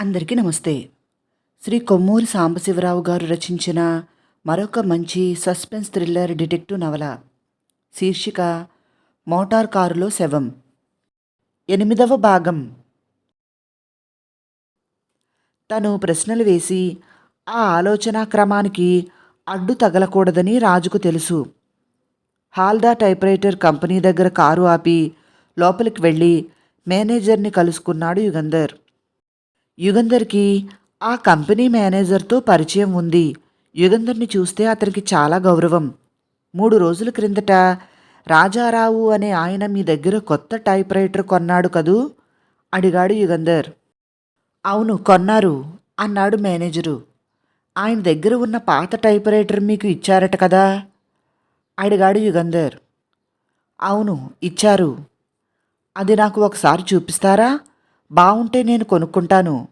అందరికీ నమస్తే. శ్రీ కొమ్మూరి సాంబశివరావు గారు రచించిన మరొక మంచి సస్పెన్స్ థ్రిల్లర్ డిటెక్టివ్ నవల. శీర్షిక మోటార్ కారులో శవం. ఎనిమిదవ భాగం. తను ప్రశ్నలు వేసి ఆ ఆలోచనా క్రమానికి అడ్డు తగలకూడదని రాజుకు తెలుసు. హాల్దా టైప్రైటర్ కంపెనీ దగ్గర కారు ఆపి లోపలికి వెళ్ళి మేనేజర్ని కలుసుకున్నాడు యుగంధర్. యుగంధర్కి ఆ కంపెనీ మేనేజర్తో పరిచయం ఉంది. యుగంధర్ని చూస్తే అతనికి చాలా గౌరవం. మూడు రోజుల క్రిందట రాజారావు అనే ఆయన మీ దగ్గర కొత్త టైప్ రైటర్ కొన్నాడు కదూ? అడిగాడు యుగంధర్. అవును కొన్నారు అన్నాడు మేనేజరు. ఆయన దగ్గర ఉన్న పాత టైప్ రైటర్ మీకు ఇచ్చారట కదా? అడిగాడు యుగంధర్. అవును ఇచ్చారు. అది నాకు ఒకసారి చూపిస్తారా? బాగుంటే నేను కొనుక్కుంటాను.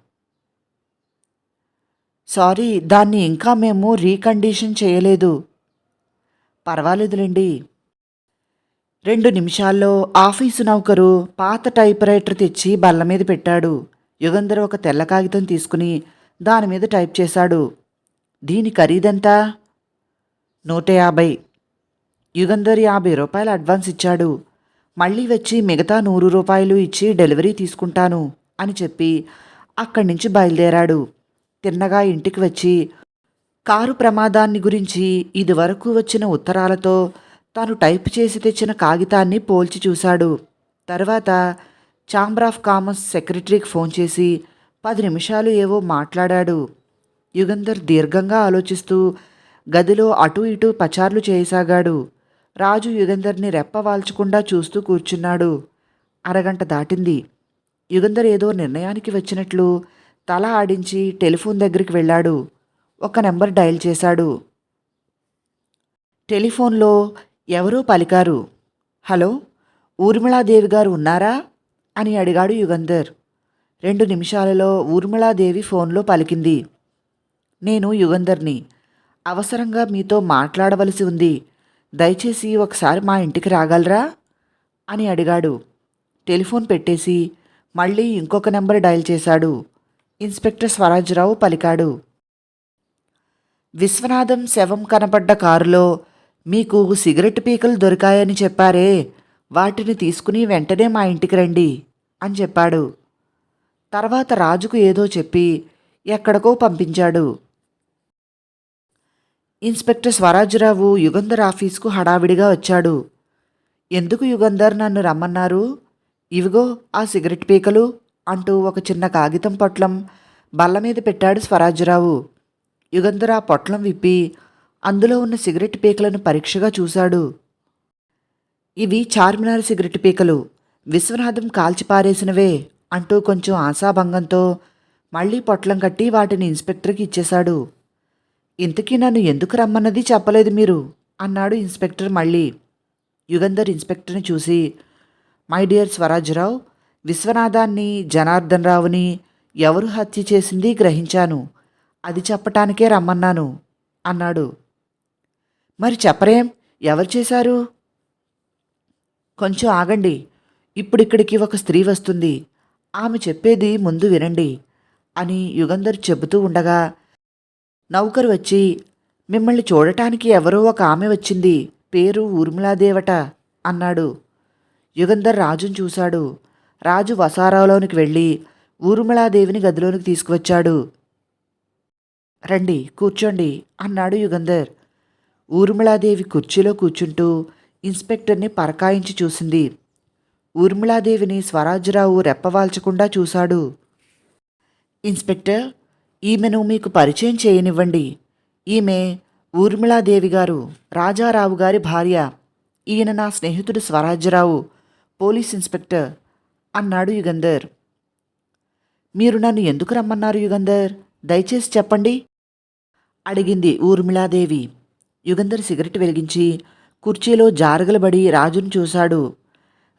సారీ దాన్ని ఇంకా మేము రీకండిషన్ చేయలేదు. పర్వాలేదులేండి. రెండు నిమిషాల్లో ఆఫీసు నౌకరు పాత టైప్రైటర్ తెచ్చి బల్ల మీద పెట్టాడు. యుగంధర్ ఒక తెల్ల కాగితం తీసుకుని దాని మీద టైప్ చేశాడు. దీని ఖరీదెంత? నూట యాభై. యుగంధర్ యాభై రూపాయలు అడ్వాన్స్ ఇచ్చాడు. మళ్ళీ వచ్చి మిగతా నూరు రూపాయలు ఇచ్చి డెలివరీ తీసుకుంటాను అని చెప్పి అక్కడి నుంచి బయలుదేరాడు. తిన్నగా ఇంటికి వచ్చి కారు ప్రమాదాన్ని గురించి ఇదివరకు వచ్చిన ఉత్తరాలతో తాను టైప్ చేసి తెచ్చిన కాగితాన్ని పోల్చి చూశాడు. తర్వాత ఛాంబర్ ఆఫ్ కామర్స్ సెక్రటరీకి ఫోన్ చేసి పది నిమిషాలు ఏవో మాట్లాడాడు. యుగంధర్ దీర్ఘంగా ఆలోచిస్తూ గదిలో అటూ ఇటూ పచార్లు చేయసాగాడు. రాజు యుగంధర్ని రెప్పవాల్చకుండా చూస్తూ కూర్చున్నాడు. అరగంట దాటింది. యుగంధర్ ఏదో నిర్ణయానికి వచ్చినట్లు తల ఆడించి టెలిఫోన్ దగ్గరికి వెళ్ళాడు. ఒక నెంబర్ డయల్ చేశాడు. టెలిఫోన్లో ఎవరో పలికారు. హలో ఊర్మిళాదేవి గారు ఉన్నారా? అని అడిగాడు యుగంధర్. రెండు నిమిషాలలో ఊర్మిళాదేవి ఫోన్లో పలికింది. నేను యుగంధర్ని. అవసరంగా మీతో మాట్లాడవలసి ఉంది. దయచేసి ఒకసారి మా ఇంటికి రాగలరా? అని అడిగాడు. టెలిఫోన్ పెట్టేసి మళ్ళీ ఇంకొక నెంబర్ డయల్ చేశాడు. ఇన్స్పెక్టర్ స్వరాజ్రావు పలికాడు. విశ్వనాథం శవం కనపడ్డ కారులో మీకు సిగరెట్ పీకలు దొరికాయని చెప్పారే. వాటిని తీసుకుని వెంటనే మా ఇంటికి రండి అని చెప్పాడు. తర్వాత రాజుకు ఏదో చెప్పి ఎక్కడికో పంపించాడు. ఇన్స్పెక్టర్ స్వరాజ్రావు యుగంధర్ ఆఫీస్కు హడావిడిగా వచ్చాడు. ఎందుకు యుగంధర్ నన్ను రమ్మన్నారు? ఇవిగో ఆ సిగరెట్ పీకలు అంటూ ఒక చిన్న కాగితం పొట్లం బల్ల మీద పెట్టాడు స్వరాజ్రావు. యుగంధర్ ఆ పొట్లం విప్పి అందులో ఉన్న సిగరెట్ పీకలను పరీక్షగా చూశాడు. ఇవి చార్మినార్ సిగరెట్ పీకలు. విశ్వనాథం కాల్చిపారేసినవే అంటూ కొంచెం ఆశాభంగంతో మళ్ళీ పొట్లం కట్టి వాటిని ఇన్స్పెక్టర్కి ఇచ్చేశాడు. ఇంతకీ నన్ను ఎందుకు రమ్మన్నది చెప్పలేదు మీరు? అన్నాడు ఇన్స్పెక్టర్ మళ్ళీ. యుగంధర్ ఇన్స్పెక్టర్ని చూసి మై డియర్ స్వరాజ్రావు విశ్వనాథాన్ని జనార్దన్ రావుని ఎవరు హత్య చేసింది గ్రహించాను. అది చెప్పటానికే రమ్మన్నాను అన్నాడు. మరి చెప్పరేం? ఎవరు చేశారు? కొంచెం ఆగండి. ఇప్పుడిక్కడికి ఒక స్త్రీ వస్తుంది. ఆమె చెప్పేది ముందు వినండి అని యుగంధర్ చెబుతూ ఉండగా నౌకరు వచ్చి మిమ్మల్ని చూడటానికి ఎవరో ఒక ఆమె వచ్చింది పేరు ఊర్మిళాదేవట అన్నాడు. యుగంధర్ రాజును చూశాడు. రాజు వసారాలోనికి వెళ్ళి ఊర్మిళాదేవిని గదిలోనికి తీసుకువచ్చాడు. రండి కూర్చోండి అన్నాడు యుగంధర్. ఊర్మిళాదేవి కుర్చీలో కూర్చుంటూ ఇన్స్పెక్టర్ని పరకాయించి చూసింది. ఊర్మిళాదేవిని స్వరాజ్రావు రెప్పవాల్చకుండా చూశాడు. ఇన్స్పెక్టర్ ఈమెను మీకు పరిచయం చేయనివ్వండి. ఈమె ఊర్మిళాదేవి గారు రాజారావు గారి భార్య. ఈయన నా స్నేహితుడు స్వరాజ్యరావు పోలీస్ ఇన్స్పెక్టర్ అన్నాడు యుగంధర్. మీరు నన్ను ఎందుకు రమ్మన్నారు యుగంధర్? దయచేసి చెప్పండి. అడిగింది ఊర్మిళాదేవి. యుగంధర్ సిగరెట్ వెలిగించి కుర్చీలో జారగలబడి రాజును చూశాడు.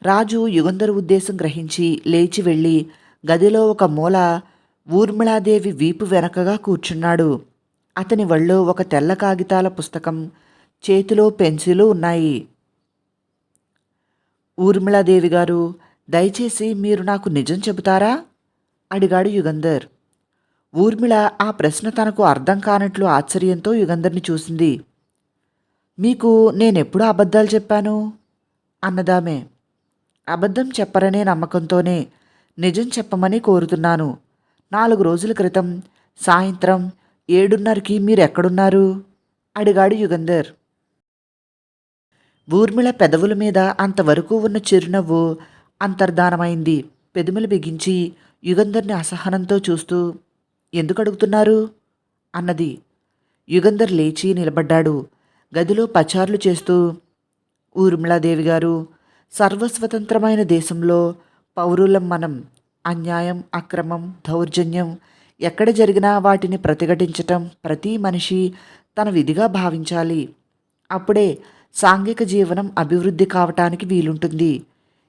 రాజు యుగంధర్ ఉద్దేశం గ్రహించి లేచి వెళ్ళి గదిలో ఒక మూల ఊర్మిళాదేవి వీపు వెనకగా కూర్చున్నాడు. అతని వళ్ళో ఒక తెల్ల కాగితాల పుస్తకం చేతిలో పెన్సిలు ఉన్నాయి. ఊర్మిళాదేవి గారు దయచేసి మీరు నాకు నిజం చెబుతారా? అడిగాడు యుగంధర్. ఊర్మిళ ఆ ప్రశ్న తనకు అర్థం కానట్లు ఆశ్చర్యంతో యుగంధర్ని చూసింది. మీకు నేనెప్పుడు అబద్ధాలు చెప్పాను? అన్నదామే. అబద్ధం చెప్పరనే నమ్మకంతోనే నిజం చెప్పమని కోరుతున్నాను. నాలుగు రోజుల క్రితం సాయంత్రం ఏడున్నరకి మీరెక్కడున్నారు? అడిగాడు యుగంధర్. ఊర్మిళ పెదవుల మీద అంతవరకు ఉన్న చిరునవ్వు అంతర్ధానమైంది. పెదములు బిగించి యుగంధర్ని అసహనంతో చూస్తూ ఎందుకు అడుగుతున్నారు? అన్నది. యుగంధర్ లేచి నిలబడ్డాడు. గదిలో పచార్లు చేస్తూ ఊర్మిళాదేవి గారు సర్వస్వతంత్రమైన దేశంలో పౌరులం మనం. అన్యాయం అక్రమం దౌర్జన్యం ఎక్కడ జరిగినా వాటిని ప్రతిఘటించటం ప్రతి మనిషి తన విధిగా భావించాలి. అప్పుడే సాంఘిక జీవనం అభివృద్ధి కావటానికి వీలుంటుంది.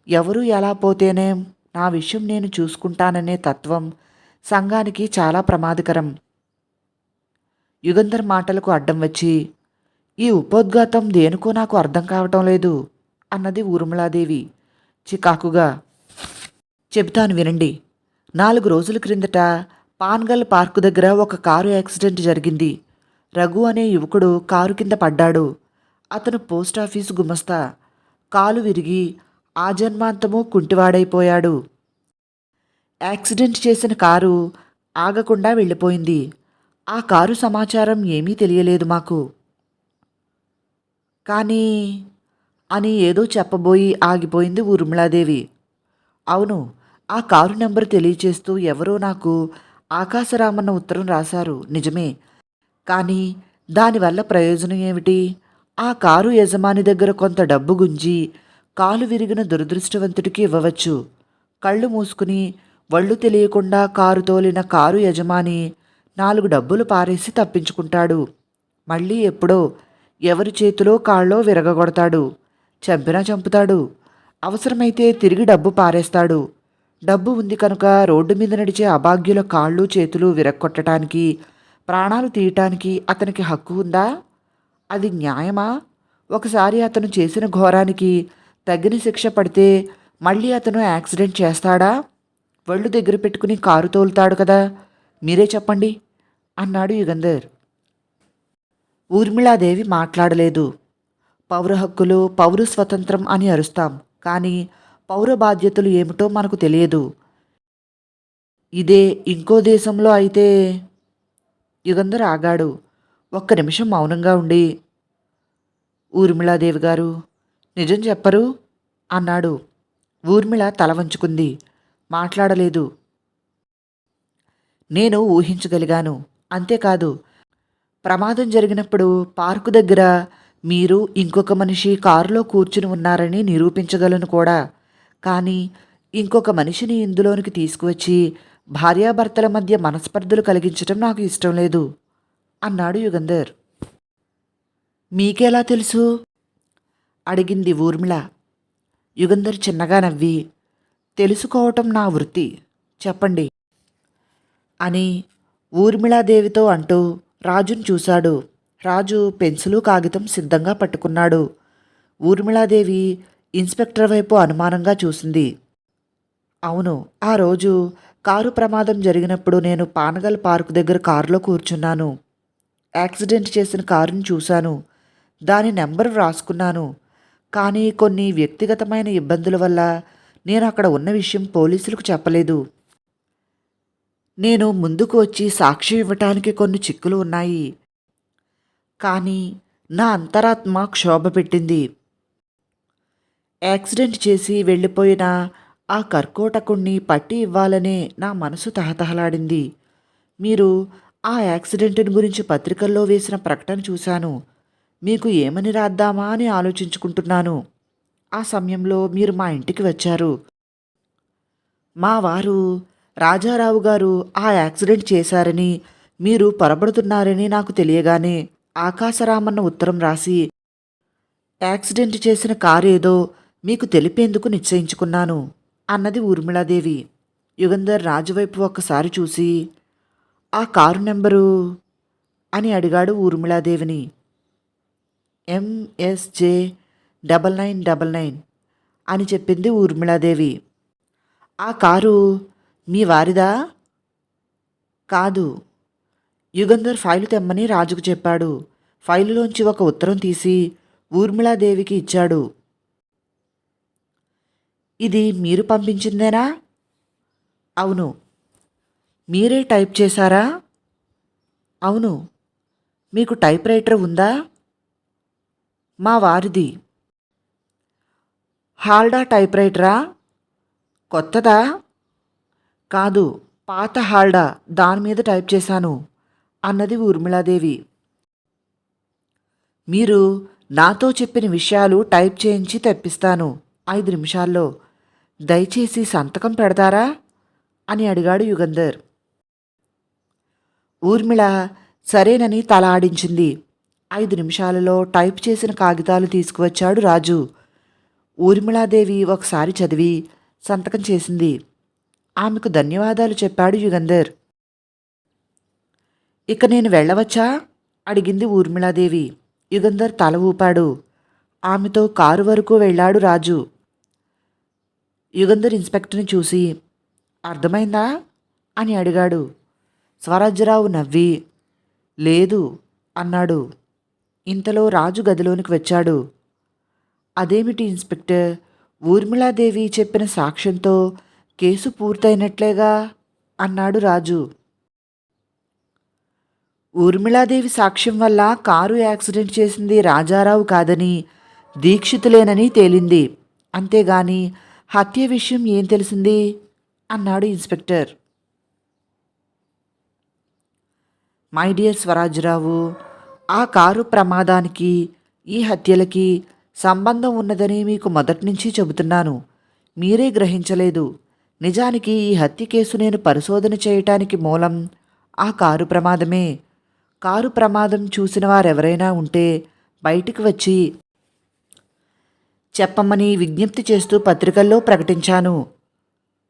ఎవరు ఎలా పోతేనే నా విషయం నేను చూసుకుంటాననే తత్వం సంఘానికి చాలా ప్రమాదకరం. యుగంధర్ మాటలకు అడ్డం వచ్చి ఈ ఉపోద్ఘాతం దేనికో నాకు అర్థం కావటం లేదు అన్నది ఊర్మిళాదేవి చికాకుగా చెబుతాను వినండి. నాలుగు రోజుల క్రిందట పాన్గల్ పార్కు దగ్గర ఒక కారు యాక్సిడెంట్ జరిగింది. రఘు అనే యువకుడు కారు కింద పడ్డాడు. అతను పోస్టాఫీసు గుమస్తా. కాలు విరిగి ఆజన్మాంతము కుంటివాడైపోయాడు. యాక్సిడెంట్ చేసిన కారు ఆగకుండా వెళ్ళిపోయింది. ఆ కారు సమాచారం ఏమీ తెలియలేదు మాకు. కానీ అని ఏదో చెప్పబోయి ఆగిపోయింది ఊర్మిళాదేవి. అవును ఆ కారు నెంబర్ తెలియచేస్తూ ఎవరో నాకు ఆకాశరామన్న ఉత్తరం రాశారు. నిజమే. కానీ దానివల్ల ప్రయోజనం ఏమిటి? ఆ కారు యజమాని దగ్గర కొంత డబ్బు గుంజి కాలు విరిగిన దురదృష్టవంతుడికి ఇవ్వవచ్చు. కళ్ళు మూసుకుని వళ్ళు తెలియకుండా కారు తోలిన కారు యజమాని నాలుగు డబ్బులు పారేసి తప్పించుకుంటాడు. మళ్ళీ ఎప్పుడో ఎవరి చేతిలో కాళ్ళో విరగగొడతాడు. చంపినా చంపుతాడు. అవసరమైతే తిరిగి డబ్బు పారేస్తాడు. డబ్బు ఉంది కనుక రోడ్డు మీద నడిచే అభాగ్యుల కాళ్ళు చేతులు విరక్కొట్టడానికి ప్రాణాలు తీయటానికి అతనికి హక్కు ఉందా? అది న్యాయమా? ఒకసారి అతను చేసిన ఘోరానికి తగిన శిక్ష పడితే మళ్ళీ అతను యాక్సిడెంట్ చేస్తాడా? ఒళ్ళు దగ్గర పెట్టుకుని కారు తోలుతాడు కదా మీరే చెప్పండి అన్నాడు యుగంధర్. ఊర్మిళాదేవి మాట్లాడలేదు. పౌర హక్కులు పౌర స్వతంత్రం అని అరుస్తాం కానీ పౌర బాధ్యతలు ఏమిటో మనకు తెలియదు. ఇదే ఇంకో దేశంలో అయితే యుగంధర్ ఆగాడు. ఒక్క నిమిషం మౌనంగా ఉండి ఊర్మిళాదేవి గారు నిజం చెప్పరు అన్నాడు. ఊర్మిళ తల వంచుకుంది. మాట్లాడలేదు. నేను ఊహించగలిగాను. అంతేకాదు ప్రమాదం జరిగినప్పుడు పార్కు దగ్గర మీరు ఇంకొక మనిషి కారులో కూర్చుని ఉన్నారని నిరూపించగలను కూడా. కానీ ఇంకొక మనిషిని ఇందులోనికి తీసుకువచ్చి భార్యాభర్తల మధ్య మనస్పర్ధలు కలిగించటం నాకు ఇష్టం లేదు అన్నాడు యుగంధర్. మీకెలా తెలుసు? అడిగింది ఊర్మిళ. యుగంధర్ చిన్నగా నవ్వి తెలుసుకోవటం నా వృత్తి చెప్పండి. అని ఊర్మిళాదేవితో అంటూ రాజును చూశాడు. రాజు పెన్సిలు కాగితం సిద్ధంగా పట్టుకున్నాడు. ఊర్మిళాదేవి ఇన్స్పెక్టర్ వైపు అనుమానంగా చూసింది. అవును ఆ రోజు కారు ప్రమాదం జరిగినప్పుడు నేను పానగల్ పార్క్ దగ్గర కారులో కూర్చున్నాను. యాక్సిడెంట్ చేసిన కారుని చూశాను. దాని నెంబర్ వ్రాసుకున్నాను. కానీ కొన్ని వ్యక్తిగతమైన ఇబ్బందుల వల్ల నేను అక్కడ ఉన్న విషయం పోలీసులకు చెప్పలేదు. నేను ముందుకు వచ్చి సాక్షి ఇవ్వటానికి కొన్ని చిక్కులు ఉన్నాయి. కానీ నా అంతరాత్మ క్షోభ పెట్టింది. యాక్సిడెంట్ చేసి వెళ్ళిపోయిన ఆ కర్కోటకుణ్ణి పట్టి ఇవ్వాలనే నా మనసు తహతహలాడింది. మీరు ఆ యాక్సిడెంట్ గురించి పత్రికల్లో వేసిన ప్రకటన చూశాను. మీకు ఏమని రాద్దామా అని ఆలోచించుకుంటున్నాను. ఆ సమయంలో మీరు మా ఇంటికి వచ్చారు. మా వారు రాజారావు గారు ఆ యాక్సిడెంట్ చేశారని మీరు పొరబడుతున్నారని నాకు తెలియగానే ఆకాశరామన్న ఉత్తరం రాసి యాక్సిడెంట్ చేసిన కారు ఏదో మీకు తెలిపేందుకు నిశ్చయించుకున్నాను అన్నది ఊర్మిళాదేవి. యుగంధర్ రాజువైపు ఒక్కసారి చూసి ఆ కారు నెంబరు అని అడిగాడు ఊర్మిళాదేవిని. MSJ double nine double nine అని చెప్పింది ఊర్మిళాదేవి. ఆ కారు మీ వారిదా కాదు యుగంధర్ ఫైలు తెమ్మని రాజుకు చెప్పాడు. ఫైలులోంచి ఒక ఉత్తరం తీసి ఊర్మిళాదేవికి ఇచ్చాడు. ఇది మీరు పంపించిందేనా? అవును. మీరే టైప్ చేశారా? అవును. మీకు టైప్ రైటర్ ఉందా? మా వారిది. హాల్డా టైప్ రైటరా కొత్తదా? కాదు పాత హాల్డా దాని మీద టైప్ చేశాను అన్నది ఊర్మిళాదేవి. మీరు నాతో చెప్పిన విషయాలు టైప్ చేయించి తెప్పిస్తాను ఐదు నిమిషాల్లో. దయచేసి సంతకం పెడతారా? అని అడిగాడు యుగంధర్. ఊర్మిళ సరేనని తల ఆడించింది. ఐదు నిమిషాలలో టైప్ చేసిన కాగితాలు తీసుకువచ్చాడు రాజు. ఊర్మిళాదేవి ఒకసారి చదివి సంతకం చేసింది. ఆమెకు ధన్యవాదాలు చెప్పాడు యుగంధర్. ఇక నేను వెళ్ళవచ్చా? అడిగింది ఊర్మిళాదేవి. యుగంధర్ తల ఊపాడు. ఆమెతో కారు వరకు వెళ్ళాడు రాజు. యుగంధర్ ఇన్స్పెక్టర్ని చూసి అర్థమైందా? అని అడిగాడు. స్వరాజ్యరావు నవ్వి లేదు అన్నాడు. ఇంతలో రాజు గదిలోనికి వచ్చాడు. అదేమిటి ఇన్స్పెక్టర్? ఊర్మిళాదేవి చెప్పిన సాక్ష్యంతో కేసు పూర్తయినట్లేగా? అన్నాడు రాజు. ఊర్మిళాదేవి సాక్ష్యం వల్ల కారు యాక్సిడెంట్ చేసింది రాజారావు కాదని దీక్షితులేనని తేలింది. అంతేగాని హత్య విషయం ఏం తెలిసింది? అన్నాడు ఇన్స్పెక్టర్. మై డియర్ స్వరాజ్రావు ఆ కారు ప్రమాదానికి ఈ హత్యలకి సంబంధం ఉన్నదని మీకు మొదటి నుంచి చెబుతున్నాను. మీరే గ్రహించలేదు. నిజానికి ఈ హత్య కేసు నేను పరిశోధన చేయటానికి మూలం ఆ కారు ప్రమాదమే. కారు ప్రమాదం చూసిన వారెవరైనా ఉంటే బయటికి వచ్చి చెప్పమని విజ్ఞప్తి చేస్తూ పత్రికల్లో ప్రకటించాను.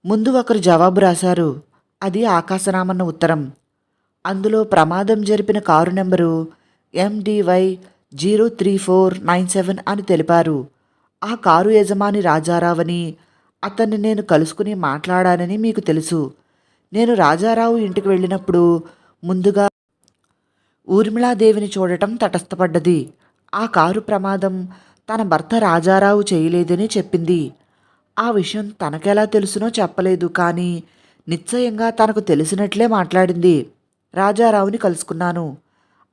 ముందు ఒకరు జవాబు రాశారు. అది ఆకాశరామన్న ఉత్తరం. అందులో ప్రమాదం జరిపిన car number MDY zero three four nine seven అని తెలిపారు. ఆ కారు యజమాని రాజారావని అతన్ని నేను కలుసుకుని మాట్లాడానని మీకు తెలుసు. నేను రాజారావు ఇంటికి వెళ్ళినప్పుడు ముందుగా ఊర్మిళాదేవిని చూడటం తటస్థపడ్డది. ఆ కారు ప్రమాదం తన భర్త రాజారావు చేయలేదని చెప్పింది. ఆ విషయం తనకెలా తెలుసునో చెప్పలేదు కానీ నిశ్చయంగా తనకు తెలిసినట్లే మాట్లాడింది. రాజారావుని కలుసుకున్నాను.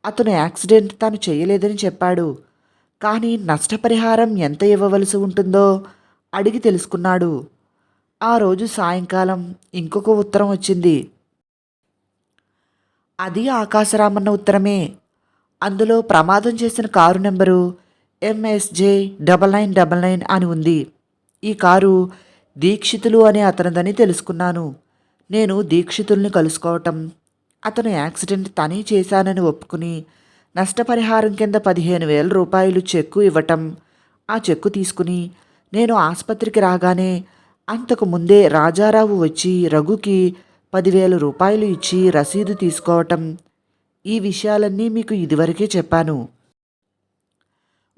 అతను యాక్సిడెంట్ తను చేయలేదని చెప్పాడు. కానీ నష్టపరిహారం ఎంత ఇవ్వవలసి ఉంటుందో అడిగి తెలుసుకున్నాడు. ఆ రోజు సాయంకాలం ఇంకొక ఉత్తరం వచ్చింది. అది ఆకాశరామన్న ఉత్తరమే. అందులో ప్రమాదం చేసిన car number MSJ double nine double nine అని ఉంది. ఈ కారు దీక్షితులు అనే అతనిదని తెలుసుకున్నాను. నేను దీక్షితుల్ని కలుసుకోవటం అతను యాక్సిడెంట్ తనే చేశానని ఒప్పుకుని నష్టపరిహారం కింద పదిహేను వేల రూపాయలు చెక్కు ఇవ్వటం ఆ చెక్కు తీసుకుని నేను ఆసుపత్రికి రాగానే అంతకు ముందే రాజారావు వచ్చి రఘుకి పదివేల రూపాయలు ఇచ్చి రసీదు తీసుకోవటం ఈ విషయాలన్నీ మీకు ఇదివరకే చెప్పాను.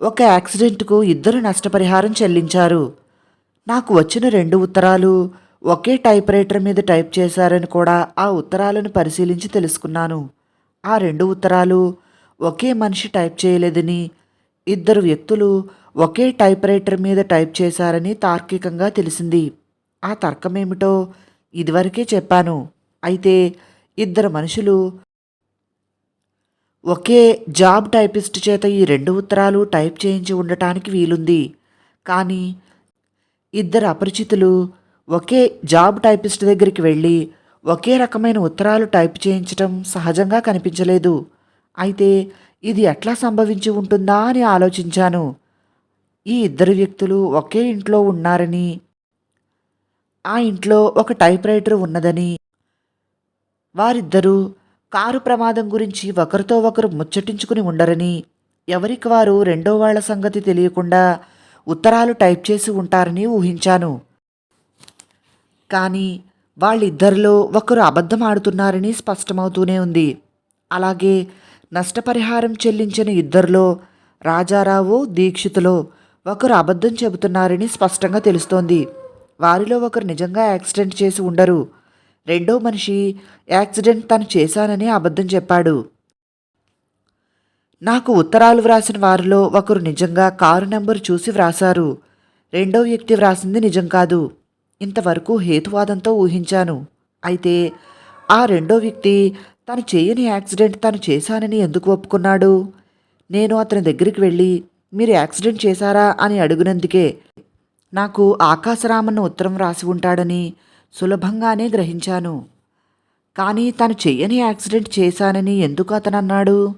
ఒక యాక్సిడెంట్కు ఇద్దరు నష్టపరిహారం చెల్లించారు. నాకు వచ్చిన రెండు ఉత్తరాలు ఒకే టైప్ రైటర్ మీద టైప్ చేశారని కూడా ఆ ఉత్తరాలను పరిశీలించి తెలుసుకున్నాను. ఆ రెండు ఉత్తరాలు ఒకే మనిషి టైప్ చేయలేదని ఇద్దరు వ్యక్తులు ఒకే టైప్ రైటర్ మీద టైప్ చేశారని తార్కికంగా తెలిసింది. ఆ తర్కమేమిటో ఇదివరకే చెప్పాను. అయితే ఇద్దరు మనుషులు ఒకే జాబ్ టైపిస్ట్ చేత ఈ రెండు ఉత్తరాలు టైప్ చేయించి ఉండటానికి వీలుంది. కానీ ఇద్దరు అపరిచితులు ఒకే జాబ్ టైపిస్ట్ దగ్గరికి వెళ్ళి ఒకే రకమైన ఉత్తరాలు టైప్ చేయించటం సహజంగా కనిపించలేదు. అయితే ఇది ఎట్లా సంభవించి ఉంటుందా అని ఆలోచించాను. ఈ ఇద్దరు వ్యక్తులు ఒకే ఇంట్లో ఉన్నారని ఆ ఇంట్లో ఒక టైప్ రైటర్ ఉన్నదని వారిద్దరూ కారు ప్రమాదం గురించి ఒకరితో ఒకరు ముచ్చటించుకుని ఉండరని ఎవరికి వారు రెండో వాళ్ళ సంగతి తెలియకుండా ఉత్తరాలు టైప్ చేసి ఉంటారని ఊహించాను. కానీ వాళ్ళిద్దరిలో ఒకరు అబద్ధం ఆడుతున్నారని స్పష్టమవుతూనే ఉంది. అలాగే నష్టపరిహారం చెల్లించిన ఇద్దరిలో రాజారావు దీక్షితులో ఒకరు అబద్ధం చెబుతున్నారని స్పష్టంగా తెలుస్తోంది. వారిలో ఒకరు నిజంగా యాక్సిడెంట్ చేసి ఉండరు. రెండో మనిషి యాక్సిడెంట్ తను చేశానని అబద్ధం చెప్పాడు. నాకు ఉత్తరాలు వ్రాసిన వారిలో ఒకరు నిజంగా కారు నెంబరు చూసి వ్రాసారు రెండో వ్యక్తి వ్రాసింది నిజం కాదు. ఇంతవరకు హేతువాదంతో ఊహించాను. అయితే ఆ రెండో వ్యక్తి తను చేయని యాక్సిడెంట్ తను చేశానని ఎందుకు ఒప్పుకున్నాడు? నేను అతని దగ్గరికి వెళ్ళి మీరు యాక్సిడెంట్ చేశారా అని అడిగినందుకే నాకు ఆకాశరామన్న ఉత్తరం రాసి ఉంటాడని సులభంగానే గ్రహించాను. కానీ తను చెయ్యని యాక్సిడెంట్ చేశానని ఎందుకు అతను అన్నాడు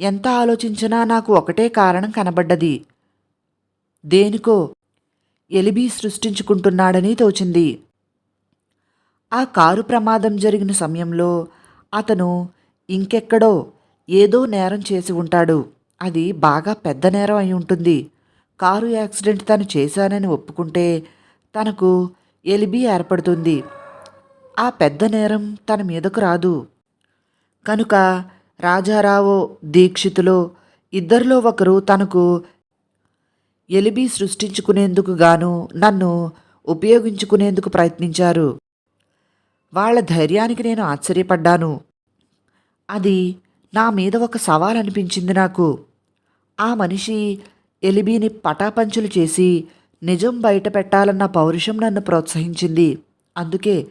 ఎంత ఆలోచించినా నాకు ఒకటే కారణం కనబడ్డది. దేనికో? ఎలిబి సృష్టించుకుంటున్నాడని తోచింది. ఆ కారు ప్రమాదం జరిగిన సమయంలో అతను ఇంకెక్కడో ఏదో నేరం చేసి ఉంటాడు. అది బాగా పెద్ద నేరం అయి ఉంటుంది. కారు యాక్సిడెంట్ తను చేశానని ఒప్పుకుంటే తనకు ఎలిబి ఏర్పడుతుంది. ఆ పెద్ద నేరం తన మీదకు రాదు. కనుక రాజారావో దీక్షితులో ఇద్దరిలో ఒకరు తనకు ఎలిబి సృష్టించుకునేందుకు గాను నన్ను ఉపయోగించుకునేందుకు ప్రయత్నించారు. వాళ్ళ ధైర్యానికి నేను ఆశ్చర్యపడ్డాను. అది నా మీద ఒక సవాల్ అనిపించింది నాకు. ఆ మనిషి ఎలిబీని పటాపంచులు చేసి నిజం బయట పెట్టాలన్న పౌరుషం నన్ను ప్రోత్సహించింది. అందుకే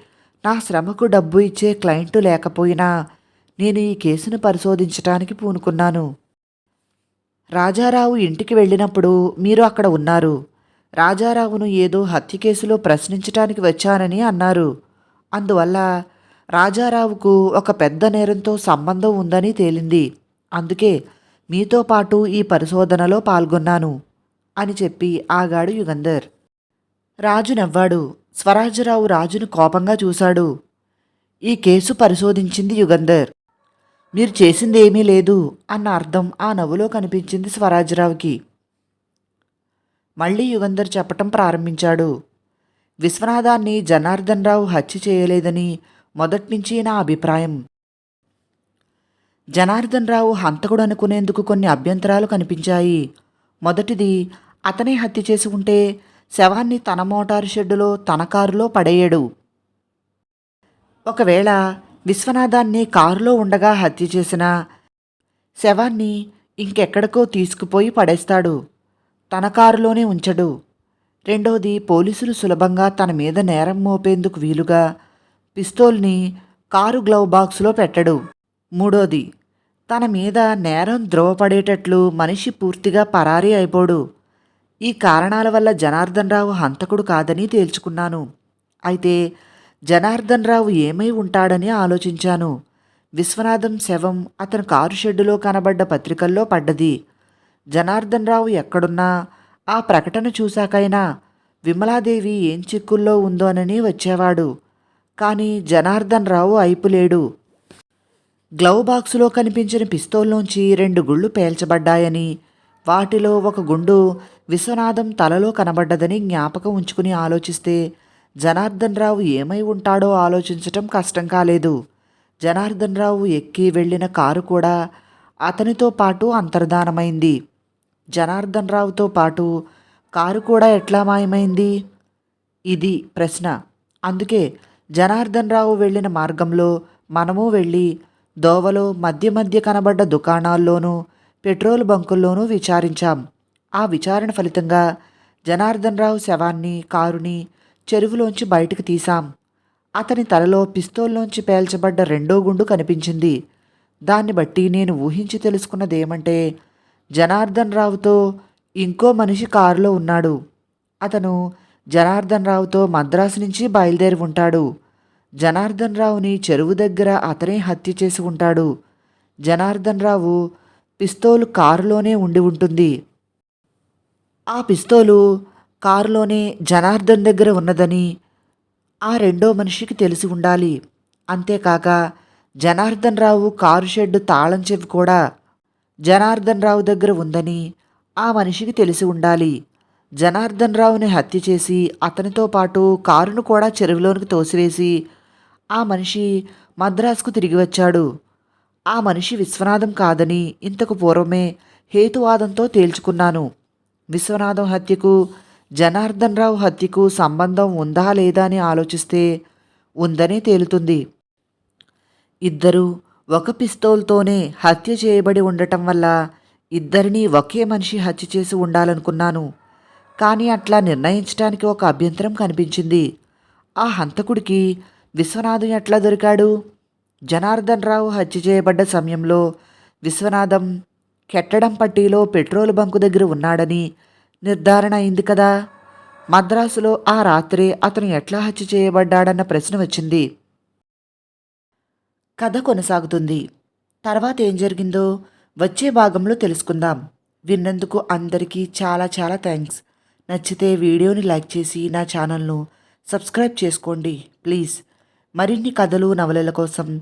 నా శ్రమకు డబ్బు ఇచ్చే క్లయింటు లేకపోయినా నేను ఈ కేసును పరిశోధించటానికి పూనుకున్నాను. రాజారావు ఇంటికి వెళ్ళినప్పుడు మీరు అక్కడ ఉన్నారు. రాజారావును ఏదో హత్య కేసులో ప్రశ్నించటానికి వచ్చానని అన్నారు. అందువల్ల రాజారావుకు ఒక పెద్ద నేరంతో సంబంధం ఉందని తేలింది. అందుకే మీతో పాటు ఈ పరిశోధనలో పాల్గొన్నాను. అని చెప్పి ఆగాడు యుగంధర్. రాజు నవ్వాడు. స్వరాజ్యరావు రాజును కోపంగా చూశాడు. ఈ కేసు పరిశోధించింది యుగంధర్. మీరు చేసింది ఏమీ లేదు అన్న అర్థం ఆ నవ్వులో కనిపించింది స్వరాజ్యరావుకి. మళ్ళీ యుగంధర్ చెప్పటం ప్రారంభించాడు. విశ్వనాథాన్ని జనార్దన్ రావు హత్య చేయలేదని మొదట్నుంచి నా అభిప్రాయం. జనార్దన్ రావు హంతకుడు అనుకునేందుకు కొన్ని అభ్యంతరాలు కనిపించాయి. మొదటిది అతనే హత్య చేసి ఉంటే శవాన్ని తన మోటారు షెడ్డులో తన కారులో పడేయడు. ఒకవేళ విశ్వనాథాన్ని కారులో ఉండగా హత్య చేసిన శవాన్ని ఇంకెక్కడికో తీసుకుపోయి పడేస్తాడు. తన కారులోనే ఉంచడు. రెండవది పోలీసులు సులభంగా తన మీద నేరం మోపేందుకు వీలుగా పిస్తోల్ని కారు గ్లవ్ బాక్స్లో పెట్టడు. మూడోది తన మీద నేరం ద్రోవపడేటట్లు మనిషి పూర్తిగా పరారీ అయిపోడు. ఈ కారణాల వల్ల జనార్దన్ రావు హంతకుడు కాదని తేల్చుకున్నాను. అయితే జనార్దన్ రావు ఏమై ఉంటాడని ఆలోచించాను. విశ్వనాథం శవం అతను కారు షెడ్డులో కనబడ్డ పత్రికల్లో పడ్డది. జనార్దన్ రావు ఎక్కడున్నా ఆ ప్రకటన చూశాకైనా విమలాదేవి ఏం చిక్కుల్లో ఉందోనని వచ్చేవాడు. కానీ జనార్దన్ రావు అయిపులేడు. గ్లవ్ బాక్సులో కనిపించిన పిస్తోల్లోంచి రెండు గుళ్ళు పేల్చబడ్డాయని వాటిలో ఒక గుండు విశ్వనాథం తలలో కనబడ్డదని జ్ఞాపకం ఉంచుకుని ఆలోచిస్తే జనార్దన్ రావు ఏమై ఉంటాడో ఆలోచించటం కష్టం కాలేదు. జనార్దన్ రావు ఎక్కి వెళ్ళిన కారు కూడా అతనితో పాటు అంతర్ధానమైంది. జనార్దన్ రావుతో పాటు కారు కూడా ఎట్లా మాయమైంది? ఇది ప్రశ్న. అందుకే జనార్దన్ రావు వెళ్ళిన మార్గంలో మనము వెళ్ళి దోవలో మధ్య మధ్య కనబడ్డ దుకాణాల్లోనూ పెట్రోల్ బంకుల్లోనూ విచారించాం. ఆ విచారణ ఫలితంగా జనార్దన్ రావు శవాన్ని కారుని చెరువులోంచి బయటకు తీశాం. అతని తలలో పిస్తోల్లోంచి పేల్చబడ్డ రెండో గుండు కనిపించింది. దాన్ని బట్టి నేను ఊహించి తెలుసుకున్నదేమంటే జనార్దన్ రావుతో ఇంకో మనిషి కారులో ఉన్నాడు. అతను జనార్దన్ రావుతో మద్రాసు నుంచి బయలుదేరి ఉంటాడు. జనార్దన్ రావుని చెరువు దగ్గర అతనే హత్య చేసి ఉంటాడు. జనార్దన్ రావు పిస్తోలు కారులోనే ఉండి ఉంటుంది. ఆ పిస్తోలు కారులోనే జనార్దన్ దగ్గర ఉన్నదని ఆ రెండో మనిషికి తెలిసి ఉండాలి. అంతేకాక జనార్దన్ రావు కారు షెడ్డు తాళం చెవి కూడా జనార్దన్ రావు దగ్గర ఉందని ఆ మనిషికి తెలిసి ఉండాలి. జనార్దన్ రావుని హత్య చేసి అతనితో పాటు కారును కూడా చెరువులోనికి తోసివేసి ఆ మనిషి మద్రాసుకు తిరిగి వచ్చాడు. ఆ మనిషి విశ్వనాథం కాదని ఇంతకు పూర్వమే హేతువాదంతో తేల్చుకున్నాను. విశ్వనాథం హత్యకు జనార్దన్ రావు హత్యకు సంబంధం ఉందా లేదా అని ఆలోచిస్తే ఉందనే తేలుతుంది. ఇద్దరూ ఒక పిస్తోల్తోనే హత్య చేయబడి ఉండటం వల్ల ఇద్దరినీ ఒకే మనిషి హత్య చేసి ఉండాలనుకున్నాను. కానీ అట్లా నిర్ణయించడానికి ఒక అభ్యంతరం కనిపించింది. ఆ హంతకుడికి విశ్వనాథం ఎట్లా దొరికాడు? జనార్దన్ రావు హత్య చేయబడ్డ సమయంలో విశ్వనాథం కెట్టడం పట్టీలో పెట్రోల్ బంకు దగ్గర ఉన్నాడని నిర్ధారణ అయింది కదా. మద్రాసులో ఆ రాత్రి అతను ఎట్లా హత్య చేయబడ్డాడన్న ప్రశ్న వచ్చింది. కథ కొనసాగుతుంది. తర్వాత ఏం జరిగిందో వచ్చే భాగంలో తెలుసుకుందాం. విన్నందుకు అందరికీ చాలా చాలా థ్యాంక్స్. నచ్చితే వీడియోని లైక్ చేసి నా ఛానల్ను సబ్స్క్రైబ్ చేసుకోండి ప్లీజ్. మరిన్ని కథలు నవలల కోసం